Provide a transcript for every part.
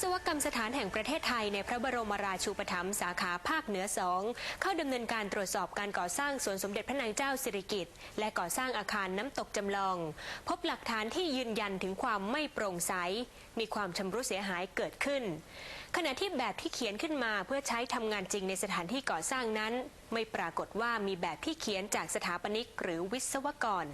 ศวกรรมสถานแห่งประเทศไทยในพระบรมราชูปถัมภ์สาขาภาคเหนือสองเข้าดำเนินการตรวจสอบการก่อสร้างสวนสมเด็จพระนางเจ้าสิริกิติ์และก่อสร้างอาคารน้ำตกจำลอง พบหลักฐานที่ยืนยันถึงความไม่โปร่งใส มีความชำรุดเสียหายเกิดขึ้น ขณะที่แบบที่เขียนขึ้นมาเพื่อใช้ทำงานจริงในสถานที่ก่อสร้างนั้น ไม่ปรากฏว่ามีแบบที่เขียนจากสถาปนิกหรือวิศวกร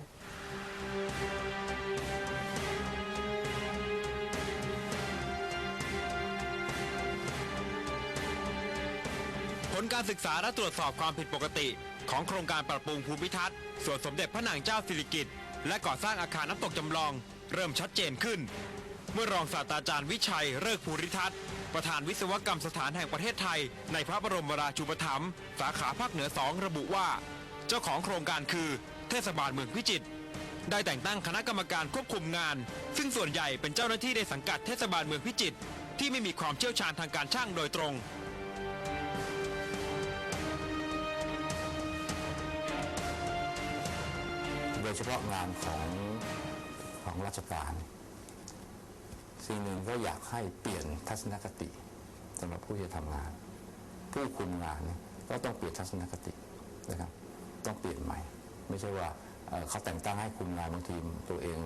ลการศึกษาและตรวจสอบความผิดปกติ ของโครงการปรับปรุงภูมิทัศน์สวนสมเด็จพระนางเจ้าสิริกิติ์และก่อสร้างอาคารน้ำตกจำลอง เริ่มชัดเจนขึ้น เมื่อรองศาสตราจารย์วิชัยเลิกภูริทัศน์ประธานวิศวกรรมสถานแห่งประเทศไทย ในพระบรมราชูปถัมภ์สาขาภาคเหนือสองระบุว่า เจ้าของโครงการคือ เทศบาลเมืองพิจิตรได้แต่งตั้งคณะกรรมการควบคุมงาน ซึ่งส่วนใหญ่เป็นเจ้าหน้าที่ในสังกัดเทศบาลเมืองพิจิตรที่ไม่มีความเชี่ยวชาญทางการช่างโดยตรง ดยเฉพาะงานของของราชการ สิ่งหนึ่งก็อยากให้เปลี่ยนทัศนคติสำหรับผู้ที่ทำงาน ผู้คุมงานเนี่ยก็ต้องเปลี่ยนทัศนคตินะครับ ต้องเปลี่ยนใหม่ ไม่ใช่ว่าเขาแต่งตั้งให้คุมงานบางทีตัวเอง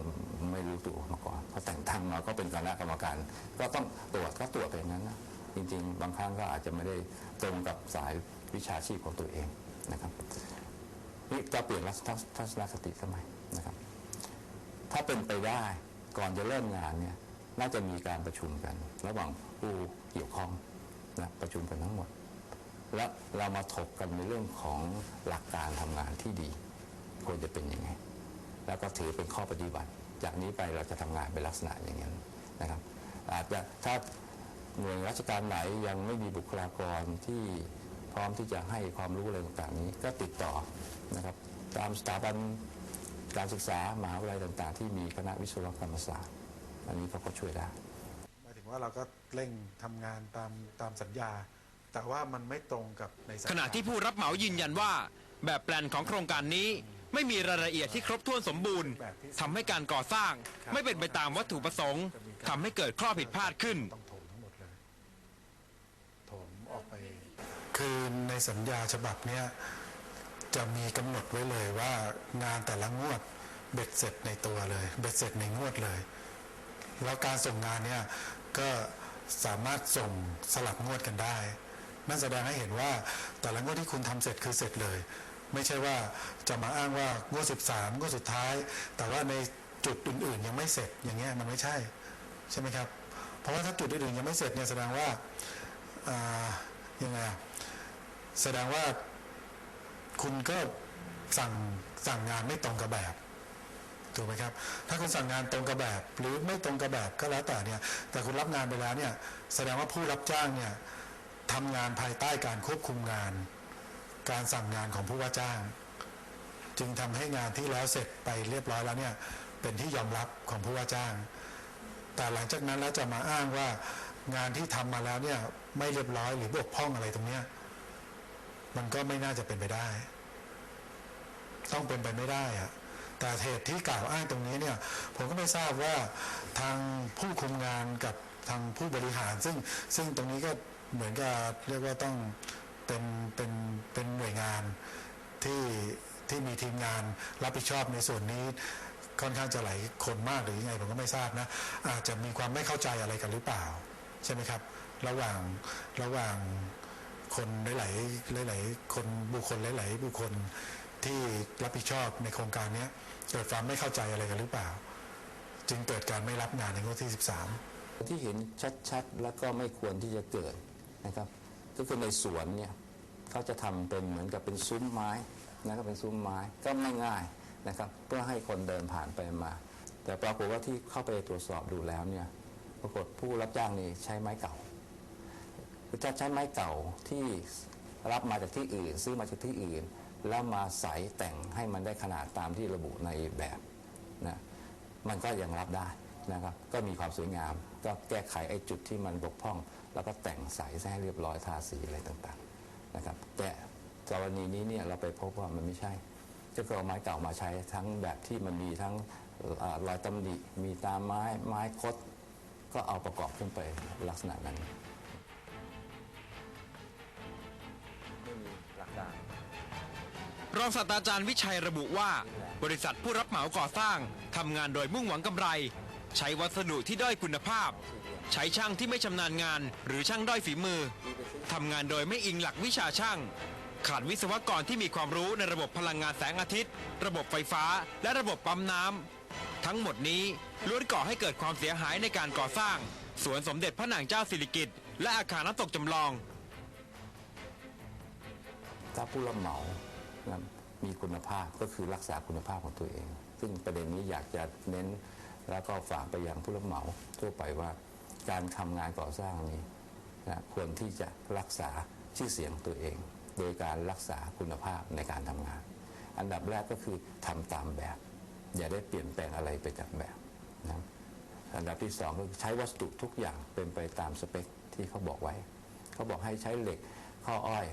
ไม่รู้ตัวมาก่อนเขาแต่งตั้งมาก็เป็นคณะกรรมการ ก็ต้องตรวจก็ตรวจไปอย่างนั้นนะจริง ๆ บางครั้งก็อาจจะไม่ได้ตรงกับสายวิชาชีพของตัวเองนะครับ นี่จะเปลี่ยนลักษณะทัศนคติทำไมนะครับ ถ้าเป็นไปได้ก่อนจะเริ่มงานเนี่ยน่าจะมีการประชุมกัน ระหว่างผู้เกี่ยวข้องนะประชุมกันทั้งหมด และเรามาถกกันในเรื่องของหลักการทำงานที่ดี ควรจะเป็นยังไง แล้วก็ถือเป็นข้อปฏิบัติ จากนี้ไปเราจะทำงานเป็นลักษณะอย่างนั้นนะครับอาจจะถ้าหน่วยราชการไหนยังไม่มีบุคลากรที่ พร้อมที่จะให้ความรู้อะไรต่างๆนี้ก็ติดต่อนะครับตามสถาบันการศึกษามหาวิทยาลัยต่างๆ ที่มีคณะวิศวกรรมศาสตร์อันนี้เขาก็ช่วยได้หมายถึงว่าเราก็เร่งทำงานตามตามสัญญา แต่ว่ามันไม่ตรงกับในสัญญา ขณะที่ผู้รับเหมายืนยันว่า แบบแปลนของโครงการนี้ ไม่มีรายละเอียดที่ครบถ้วนสมบูรณ์ทำให้การก่อสร้าง ไม่เป็นไปตามวัตถุประสงค์ทำให้เกิดข้อผิดพลาดขึ้น ต้องโถมทั้งหมดเลยโถมออกไป คือในสัญญาฉบับเนี้ยจะมีกำหนดไว้เลยว่างานแต่ละงวดเบ็ดเสร็จในตัวเลย เบ็ดเสร็จในงวดเลย แล้วการส่งงานเนี่ยก็สามารถส่งสลับงวดกันได้ นั่นแสดงให้เห็นว่าแต่ละงวดที่คุณทำเสร็จคือเสร็จเลย ไม่ใช่ว่าจะมาอ้างว่างวด 13 งวดสุดท้าย แต่ว่าในจุดอื่นๆยังไม่เสร็จอย่างเงี้ยมันไม่ใช่ใช่ไหมครับ เพราะว่าถ้าจุดอื่นๆยังไม่เสร็จเนี่ยแสดงว่าอ่ายังไงอะ แสดงว่าคุณก็สั่งสั่งงานไม่ตรงกับแบบถูกไหมครับ ถ้าคุณสั่งงานตรงกับแบบ หรือไม่ตรงกับแบบก็แล้วแต่เนี่ยแต่คุณรับงานไปแล้วเนี่ยแสดงว่าผู้รับจ้างเนี่ยทำงานภายใต้การควบคุมงาน การสั่งงานของผู้ว่าจ้าง จึงทำให้งานที่แล้วเสร็จไปเรียบร้อยแล้วเนี่ยเป็นที่ยอมรับของผู้ว่าจ้าง แต่หลังจากนั้นแล้วจะมาอ้างว่างานที่ทำมาแล้วเนี่ยไม่เรียบร้อยหรือบกพร่องอะไรตรงเนี้ย มันก็ไม่น่าจะเป็นไปได้ ต้องเป็นไปไม่ได้อะแต่เหตุที่กล่าวอ้างตรงนี้เนี่ย ผมก็ไม่ทราบว่าทางผู้คุมงานกับทางผู้บริหาร ซึ่งซึ่งตรงนี้ก็เหมือนกับเรียกว่าต้องเป็นเป็นเป็นหน่วยงานที่ที่มีทีมงานรับผิดชอบในส่วนนี้ค่อนข้างจะหลายคนมากหรือยังไงผมก็ไม่ทราบนะ อาจจะมีความไม่เข้าใจอะไรกันหรือเปล่า ใช่ไหมครับ ระหว่างระหว่าง คนหลาย ๆ หลาย ๆ คนบุคคลหลาย ๆ บุคคลที่รับผิดชอบในโครงการเนี้ยเกิดความไม่เข้าใจอะไรกันหรือเปล่า จึงเกิดการไม่รับงานในงวดที่ 13 ที่เห็นชัด ๆ แล้วก็ไม่ควรที่จะเกิดนะครับ ก็คือในสวนเนี่ยเขาจะทำเป็นเหมือนกับเป็นซุ้มไม้นะครับเป็นซุ้มไม้ก็ไม่ง่ายนะครับ เพื่อให้คนเดินผ่านไปมา แต่ปรากฏว่าที่เข้าไปตรวจสอบดูแล้วเนี่ยปรากฏผู้รับจ้างนี่ใช้ไม้เก่า คือจะใช้ไม้เก่าที่รับมาจากที่อื่น ซื้อมาจากที่อื่น แล้วมาใส่แต่งให้มันได้ขนาดตามที่ระบุในแบบนะมันก็ยังรับได้นะครับ ก็มีความสวยงาม ก็แก้ไขไอ้จุดที่มันบกพร่อง แล้วก็แต่งใสให้เรียบร้อยทาสีอะไรต่างๆนะครับ แต่กรณีนี้เนี่ยเราไปพบว่ามันไม่ใช่จะเอาไม้เก่ามาใช้ทั้งแบบที่มันมีทั้งรอยตำหนิมีตามไม้ไม้คด ก็เอาประกอบขึ้นไปลักษณะนั้น รองศาสตราจารย์วิชัยระบุว่า บริษัทผู้รับเหมาก่อสร้างทำงานโดยมุ่งหวังกำไร ใช้วัสดุที่ด้อยคุณภาพ ใช้ช่างที่ไม่ชำนาญงาน หรือช่างด้อยฝีมือทำงานโดยไม่อิงหลักวิชาช่าง ขาดวิศวกรที่มีความรู้ในระบบพลังงานแสงอาทิตย์ ระบบไฟฟ้า และระบบปั๊มน้ำทั้งหมดนี้ล้วนก่อให้เกิดความเสียหายในการก่อสร้าง สวนสมเด็จพระนางเจ้าสิริกิติ์และอาคารน้ำตกจำลองถ้าผู้รับเหมา นะมีคุณภาพก็คือรักษาคุณภาพของตัวเอง ซึ่งประเด็นนี้อยากจะเน้นแล้วก็ฝากไปยังผู้รับเหมาทั่วไปว่าการทำงานก่อสร้างนี้นะควรที่จะรักษาชื่อเสียงตัวเอง โดยการรักษาคุณภาพในการทำงาน อันดับแรกก็คือทำตามแบบ อย่าได้เปลี่ยนแปลงอะไรไปจากแบบนะอันดับที่สองก็คือใช้วัสดุทุกอย่างเป็นไปตามสเปคที่เขาบอกไว้ เขาบอกให้ใช้เหล็กข้ออ้อย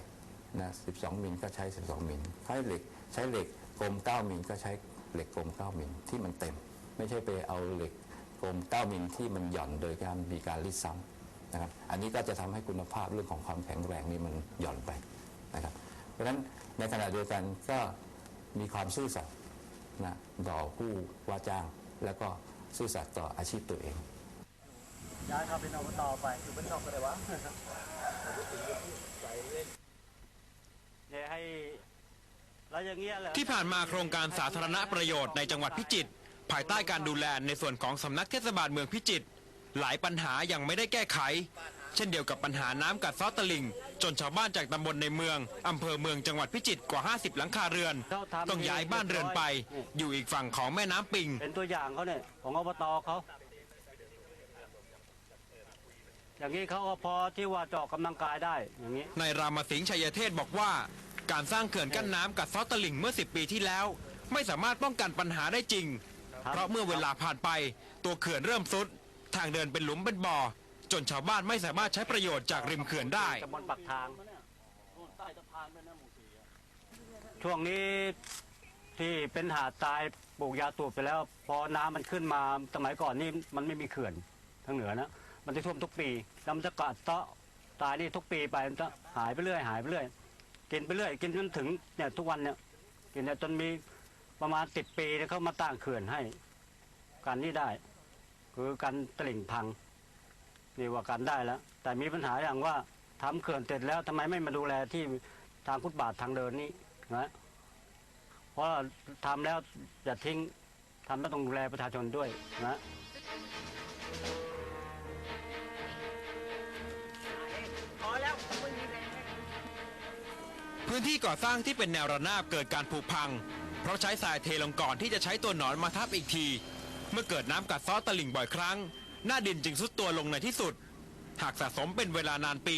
นะ12 มิลก็ใช้ 12 มิลใช้เหล็กใช้เหล็กกลม 9 มิลก็ใช้เหล็กกลม 9 มิลที่มันเต็ม ไม่ใช่ไปเอาเหล็กกลม 9 มิลที่มันหย่อนโดยการมีการรีดซ้ำนะครับอันนี้ก็จะทำให้คุณภาพเรื่องของความแข็งแรงนี่มันหย่อนไปนะครับเพราะฉะนั้นในขณะเดียวกันก็มีความซื่อสัตย์นะต่อผู้ว่าจ้าง แล้วก็ซื่อสัตย์ต่ออาชีพตัวเองย้ายเข้าเป็นอบตไปอยู่เป็นนอกก็ได้วะ เนี่ยให้แล้วอย่างเงี้ยเหรอที่ผ่านมาโครงการสาธารณประโยชน์ในจังหวัดพิจิตรภายใต้การดูแลในส่วนของสำนักเทศบาลเมืองพิจิตรหลายปัญหายังไม่ได้แก้ไข เช่นเดียวกับปัญหาน้ำกัดเซาะตลิ่ง จนชาวบ้านจากตำบลในเมืองอำเภอเมืองจังหวัดพิจิตรกว่า 50 หลังคาเรือน ต้องย้ายบ้านเรือนไป อยู่อีกฝั่งของแม่น้ำปิง เป็นตัวอย่างเขาเนี่ยของอบตเขา อย่างนี้เขาก็พอที่ว่าจะออกกำลังกายได้อย่างนี้ นายรามสิงห์ชัยเทศบอกว่า การสร้างเขื่อนกั้นน้ำกัดเซาะตลิ่งเมื่อ 10 ปีที่แล้ว ไม่สามารถป้องกันปัญหาได้จริง ครับ เพราะเมื่อเวลาผ่านไป ตัวเขื่อนเริ่มซุด ทางเดินเป็นหลุมเป็นบ่อ จนชาวบ้านไม่สามารถใช้ประโยชน์จากริมเขื่อนได้ ตำบลปักทาง ช่วงนี้ที่เป็นหาดทรายปลูกยาตูบไปแล้ว พอน้ำมันขึ้นมาสมัยก่อนนี่มันไม่มีเขื่อนทางเหนือนะ มันจะท่วมทุกปีแล้วมันจะกัดเตาะตายนี่ทุกปีไปมันจะหายไปเรื่อยหายไปเรื่อยกินไปเรื่อยกินจนถึงเนี่ยทุกวันเนี่ยกินเนี่ยจนมีประมาณสิบปีเนี่ยเขามาตั้งเขื่อนให้กันนี่ได้ คือกันตลิ่งพังนี่ว่ากันได้แล้ว แต่มีปัญหาอย่างว่าทำเขื่อนเสร็จแล้วทำไมไม่มาดูแลที่ทางฟุตบาททางเดินนี่นะเพราะทำแล้วอย่าทิ้งทำแล้วต้องดูแลประชาชนด้วยนะ พื้นที่ก่อสร้างที่เป็นแนวระนาบเกิดการผุพัง เพราะใช้ทรายเทลงก่อนที่จะใช้ตัวหนอนมาทับอีกที เมื่อเกิดน้ำกัดเซ้อตลิ่งบ่อยครั้ง หน้าดินจึงซุดตัวลงในที่สุด หากสะสมเป็นเวลานานปี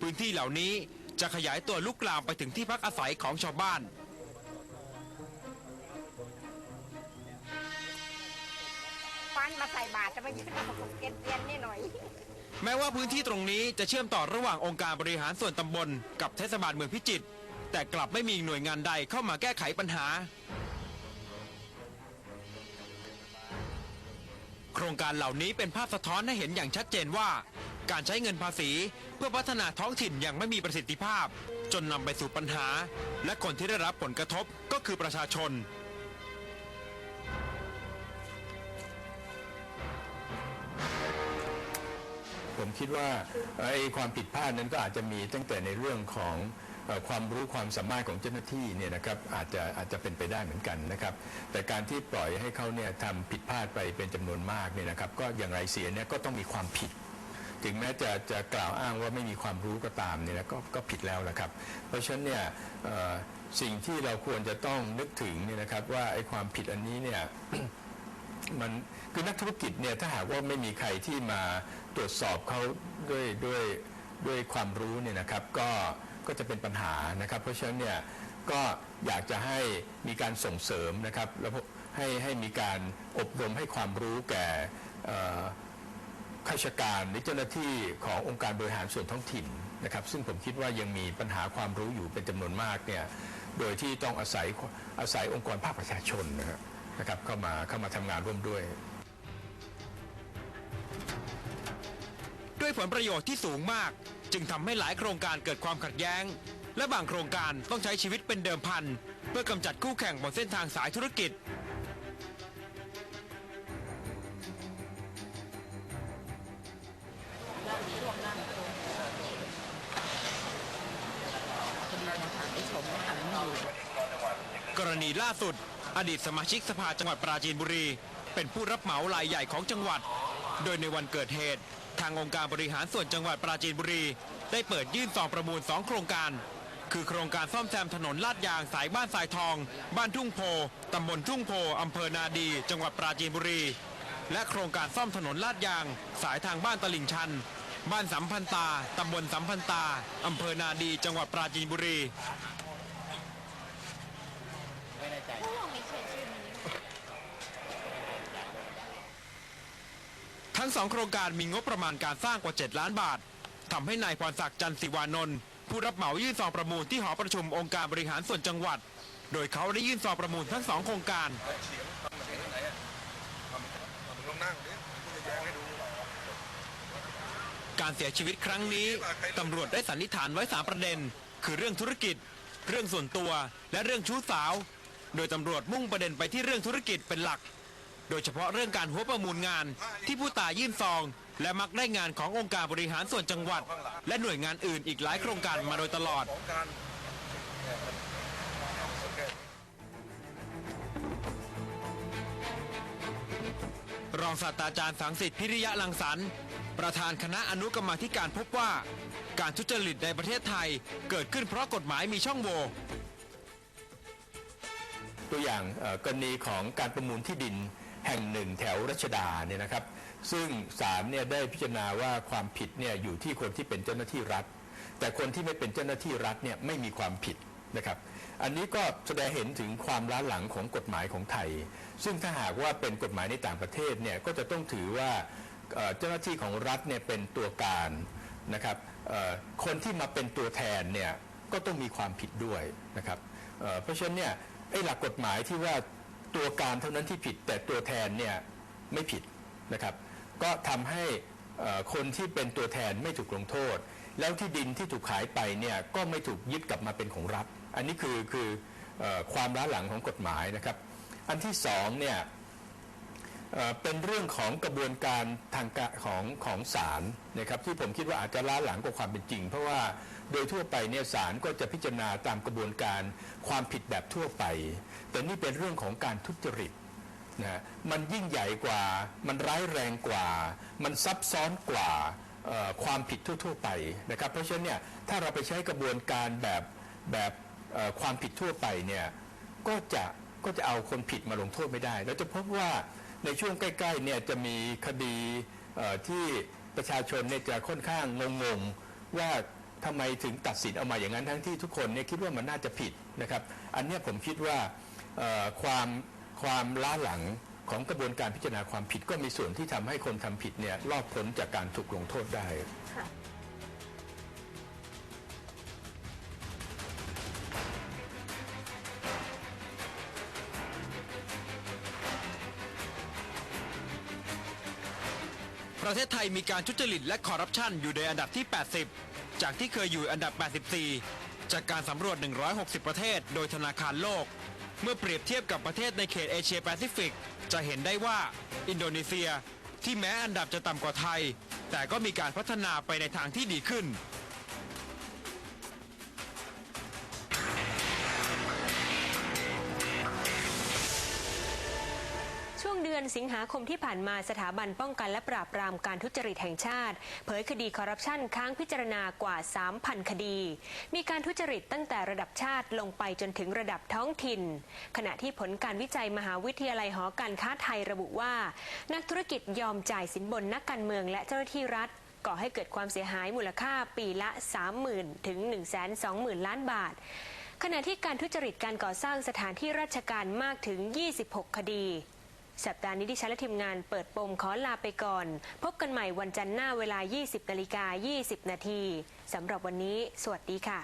พื้นที่เหล่านี้จะขยายตัวลุกลามไปถึงที่พักอาศัยของชาวบ้าน ฟันมาใส่บาตรจะไม่ใช่เราเกลียนๆนี่หน่อย แม้ว่าพื้นที่ตรงนี้จะเชื่อมต่อระหว่างองค์การบริหารส่วนตำบลกับเทศบาลเมืองพิจิตร แต่กลับไม่มีหน่วยงานใดเข้ามาแก้ไขปัญหา โครงการเหล่านี้เป็นภาพสะท้อนให้เห็นอย่างชัดเจนว่า การใช้เงินภาษีเพื่อพัฒนาท้องถิ่นยังไม่มีประสิทธิภาพ จนนำไปสู่ปัญหา และคนที่ได้รับผลกระทบก็คือประชาชนผมคิดว่าไอ้ความผิดพลาดนั้นก็อาจจะมีตั้งแต่ในเรื่องของ ความรู้ความสามารถของเจ้าหน้าที่เนี่ยนะครับอาจจะอาจจะเป็นไปได้เหมือนกันนะครับแต่การที่ปล่อยให้เขาเนี่ยทำผิดพลาดไปเป็นจำนวนมากเนี่ยนะครับก็อย่างไรเสียเนี่ยก็ต้องมีความผิดถึงแม้จะจะกล่าวอ้างว่าไม่มีความรู้ก็ตามเนี่ยนะก็ก็ผิดแล้วนะครับ เพราะฉะนั้นเนี่ยสิ่งที่เราควรจะต้องนึกถึงเนี่ยนะครับว่าไอ้ความผิดอันนี้เนี่ยมันคือนักธุรกิจเนี่ยถ้าหากว่าไม่มีใครที่มาตรวจสอบเขาด้วยด้วยด้วยความรู้เนี่ยนะครับ ก็ ก็จะเป็นปัญหานะครับ เพราะฉะนั้นเนี่ยก็อยากจะให้มีการส่งเสริมนะครับแล้วให้ให้มีการอบรมให้ความรู้แก่ข้าราชการหรือเจ้าหน้าที่ขององค์การบริหารส่วนท้องถิ่นนะครับซึ่งผมคิดว่ายังมีปัญหาความรู้อยู่เป็นจำนวนมากเนี่ยโดยที่ต้องอาศัยอาศัยองค์กรภาคประชาชนนะครับนะครับเข้ามาเข้ามาทำงานร่วมด้วย ด้วยผลประโยชน์ที่สูงมาก จึงทำให้หลายโครงการเกิดความขัดแย้ง และบางโครงการต้องใช้ชีวิตเป็นเดิมพัน เพื่อกำจัดคู่แข่งบนเส้นทางสายธุรกิจ กรณีล่าสุด อดีตสมาชิกสภาจังหวัดปราจีนบุรี เป็นผู้รับเหมารายใหญ่ของจังหวัด โดยในวันเกิดเหตุ ทางองค์การบริหารส่วนจังหวัดปราจีนบุรี ได้เปิดยื่นซองประมูล 2 โครงการ คือโครงการซ่อมแซมถนนลาดยางสายบ้านสายทอง บ้านทุ่งโพตำบลทุ่งโพอำเภอนาดี จังหวัดปราจีนบุรี และโครงการซ่อมถนนลาดยาง สายทางบ้านตลิ่งชัน บ้านสัมพันตาตำบลสัมพันตาอำเภอนาดี จังหวัดปราจีนบุรี ทั้งสองโครงการมีงบประมาณการสร้างกว่า 7 ล้านบาททำให้นายพรศักดิ์จันทร์ศิวานนท์ผู้รับเหมายื่นซองประมูลที่หอประชุมองค์การบริหารส่วนจังหวัด โดยเขาได้ยื่นซองประมูลทั้งสองโครงการ การเสียชีวิตครั้งนี้ตำรวจได้สันนิษฐานไว้3ประเด็น คือเรื่องธุรกิจ เรื่องส่วนตัว และเรื่องชู้สาว โดยตำรวจมุ่งประเด็นไปที่เรื่องธุรกิจเป็นหลัก โดยเฉพาะเรื่องการหัวประมูลงานที่ผู้ตายยื่นซอง และมักได้งานขององค์การบริหารส่วนจังหวัด และหน่วยงานอื่นอีกหลายโครงการมาโดยตลอด รองศาสตราจารย์สังสิทธิ์พิริยะลังสรรค์ประธานคณะอนุกรรมาธิการพบว่า การทุจริตในประเทศไทยเกิดขึ้นเพราะกฎหมายมีช่องโหว่ตัวอย่างกรณีของการประมูลที่ดิน แห่งหนึ่งแถวรัชดาเนี่ยนะครับ ซึ่งศาลเนี่ยได้พิจารณาว่าความผิดเนี่ยอยู่ที่คนที่เป็นเจ้าหน้าที่รัฐ แต่คนที่ไม่เป็นเจ้าหน้าที่รัฐเนี่ยไม่มีความผิดนะครับ อันนี้ก็แสดงเห็นถึงความล้าหลังของกฎหมายของไทย ซึ่งถ้าหากว่าเป็นกฎหมายในต่างประเทศเนี่ยก็จะต้องถือว่าเจ้าหน้าที่ของรัฐเนี่ยเป็นตัวการนะครับคนที่มาเป็นตัวแทนเนี่ยก็ต้องมีความผิดด้วยนะครับเอ่อเพราะฉะนั้นเนี่ยไอ้หลักกฎหมายที่ว่า ตัวการเท่านั้นที่ผิดแต่ตัวแทนเนี่ยไม่ผิดนะครับ ก็ทำให้คนที่เป็นตัวแทนไม่ถูกลงโทษ แล้วที่ดินที่ถูกขายไปเนี่ยก็ไม่ถูกยึดกลับมาเป็นของรัฐ อันนี้คือคืออความล้าหลังของกฎหมายนะครับ อันที่สองเนี่ยเอ่อเป็นเรื่องของกระบวนการทางการของของศาลนะครับที่ผมคิดว่าอาจจะล้าหลังกว่าความเป็นจริง เพราะว่า โดยทั่วไปเนี่ยศาลก็จะพิจารณาตามกระบวนการความผิดแบบทั่วไป แต่นี่เป็นเรื่องของการทุจริตนะฮะมันยิ่งใหญ่กว่า มันร้ายแรงกว่า มันซับซ้อนกว่าความผิดทั่ว ๆ ไปนะครับ เพราะฉะนั้นเนี่ยถ้าเราไปใช้กระบวนการแบบแบบความผิดทั่วไปเนี่ยก็จะก็จะเอาคนผิดมาลงโทษไม่ได้เราจะพบว่าในช่วงใกล้ๆเนี่ยจะมีคดีที่ประชาชนเนี่ยจะค่อนข้างงงๆว่า ทำไมถึงตัดสินออกมาอย่างนั้นทั้งที่ทุกคนเนี่ยคิดว่ามันน่าจะผิดนะครับ อันเนี้ยผมคิดว่าเอ่อความความล้าหลังของกระบวนการพิจารณาความผิดก็มีส่วนที่ทำให้คนทำผิดเนี่ยรอดพ้นจากการถูกลงโทษได้ประเทศไทยมีการทุจริตและคอร์รัปชันอยู่ในอันดับที่ 80 จากที่เคยอยู่อันดับ 84 จากการสำรวจ 160 ประเทศ โดยธนาคารโลก เมื่อเปรียบเทียบกับประเทศในเขตเอเชียแปซิฟิก จะเห็นได้ว่าอินโดนีเซียที่แม้อันดับจะต่ำกว่าไทย แต่ก็มีการพัฒนาไปในทางที่ดีขึ้น เดือนสิงหาคมที่ผ่านมาสถาบันป้องกันและปราบปรามการทุจริตแห่งชาติ เผยคดีคอร์รัปชันค้างพิจารณากว่า 3,000 คดี มีการทุจริตตั้งแต่ระดับชาติลงไปจนถึงระดับท้องถิ่น ขณะที่ผลการวิจัยมหาวิทยาลัยหอการค้าไทยระบุว่า นักธุรกิจยอมจ่ายสินบนนักการเมืองและเจ้าหน้าที่รัฐก่อให้เกิดความเสียหายมูลค่าปีละ 30,000 ถึง 120,000 ล้านบาท ขณะที่การทุจริตการก่อสร้างสถานที่ราชการมากถึง 26 คดี สัปดาห์นี้ดิฉันและทีมงานเปิดปมขอลาไปก่อน พบกันใหม่วันจันทร์หน้าเวลา 20นาฬิกา20 นาทีสำหรับวันนี้ สวัสดีค่ะ